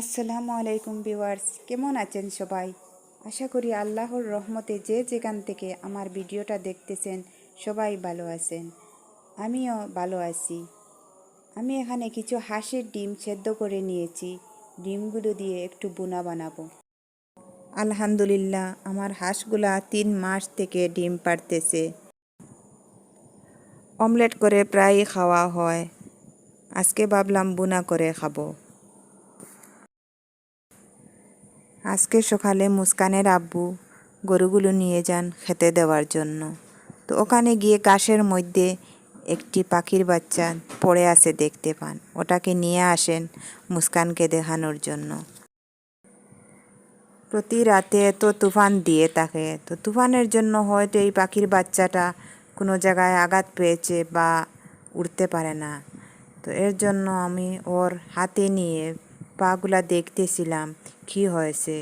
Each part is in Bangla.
আসসালামু আলাইকুম ভিউয়ার্স, কেমন আছেন সবাই? আশা করি আল্লাহর রহমতে যে যেখান থেকে আমার ভিডিওটা দেখতেছেন সবাই ভালো আছেন। আমিও ভালো আছি। আমি এখানে কিছু হাঁসের ডিম সেদ্ধ করে নিয়েছি। ডিমগুলো দিয়ে একটু বোনা বানাবো। আলহামদুলিল্লাহ, আমার হাঁসগুলা তিন মাস থেকে ডিম পারতেছে অমলেট করে প্রায়ই খাওয়া হয়। আজকে ভাবলাম বুনা করে খাব। আজকে সকালে মুস্কানের আব্বু গরুগুলো নিয়ে যান খেতে দেওয়ার জন্য। তো ওখানে গিয়ে ঘাসের মধ্যে একটি পাখির বাচ্চা পড়ে আছে দেখতে পান। ওটাকে নিয়ে আসেন মুস্কানকে দেখানোর জন্য। প্রতি রাতে তো তুফান দিয়ে থাকে। তো তুফানের জন্য হয়তো এই পাখির বাচ্চাটা কোনো জায়গায় আঘাত পেয়েছে বা উঠতে পারে না। তো এর জন্য আমি ওর হাতে নিয়ে পাগুলা দেখতেছিলাম, কি হয়েছে?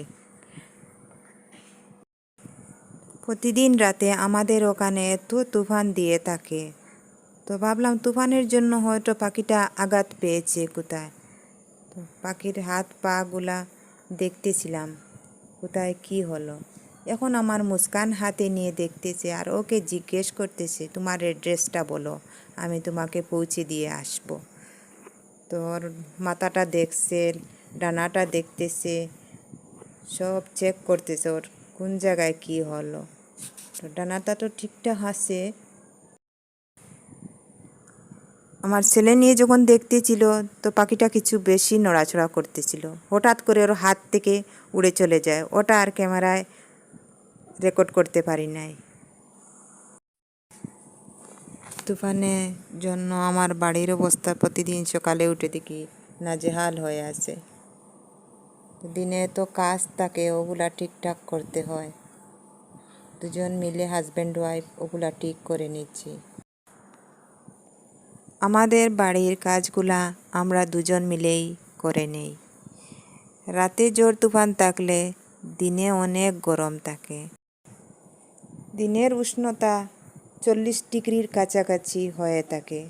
প্রতিদিন রাতে আমাদের ওখানে এত তুফান দিয়ে থাকে। তো ভাবলাম তুফানের জন্য হয়তো পাখিটা আঘাত পেয়েছে কোথায়। তো পাখির হাত পাগুলা দেখতেছিলাম, কোথায় কি হলো? এখন আমার মুস্কান হাতে নিয়ে দেখতেছে আর ওকে জিজ্ঞেস করতেছে, তোমার অ্যাড্রেসটা বলো, আমি তোমাকে পৌঁছে দিয়ে আসব। তোর মাথাটা দেখছে, ডানাটা দেখতেছে, সব চেক করতেছে ওর, কোন জায়গায় কি হলো। তো ডানাটা তো ঠিকঠাক আছে। আমার ছেলে নিয়ে যখন দেখতেছিল, তো পাখিটা কিছু বেশি নড়াচড়া করতেছিল। হঠাৎ করে ওর হাত থেকে উড়ে চলে যায়। ওটা আর ক্যামেরায় রেকর্ড করতে পারি নাই। তুফানে জন্য আমার বাড়ির অবস্থা প্রতিদিন সকালে উঠে দেখি নাজেহাল হয়ে আছে। দিনে তো কাজ থাকে ওগুলা ঠিকঠাক করতে হয়। দুজন মিলে হাজব্যান্ড ওয়াইফ ওগুলা ঠিক করে নিচ্ছি। আমাদের বাড়ির কাজগুলা আমরা দুজন মিলেই করে নেই। রাতে জোর তুফান থাকলে দিনে অনেক গরম থাকে। দিনের উষ্ণতা চল্লিশ ডিগ্রির কাছাকাছি হয়ে থাকে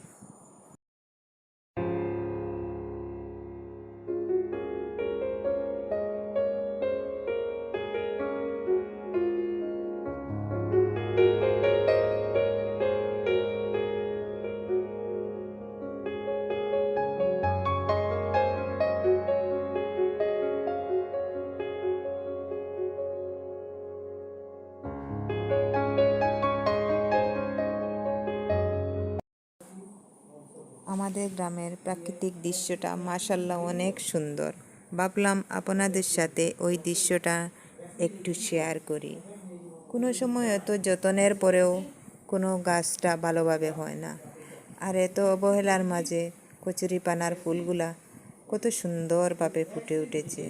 আমাদের গ্রামের প্রাকৃতিক দৃশ্যটা মাসাল্লাহ অনেক সুন্দর। ভাবলাম আপনাদের সাথে ওই দৃশ্যটা একটু শেয়ার করি। কোনো সময় এত যতনের পরেও কোনো গাছটা ভালোভাবে হয় না। আর এত অবহেলার মাঝে কচুরিপানার ফুলগুলা কত সুন্দরভাবে ফুটে উঠেছে।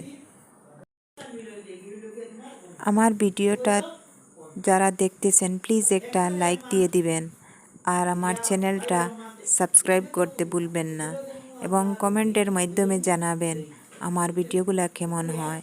আমার ভিডিওটা যারা দেখতেছেন প্লিজ একটা লাইক দিয়ে দিবেন। আর আমার চ্যানেলটা সাবস্ক্রাইব করতে ভুলবেন না এবং কমেন্টের মাধ্যমে জানাবেন আমার ভিডিওগুলো কেমন হয়।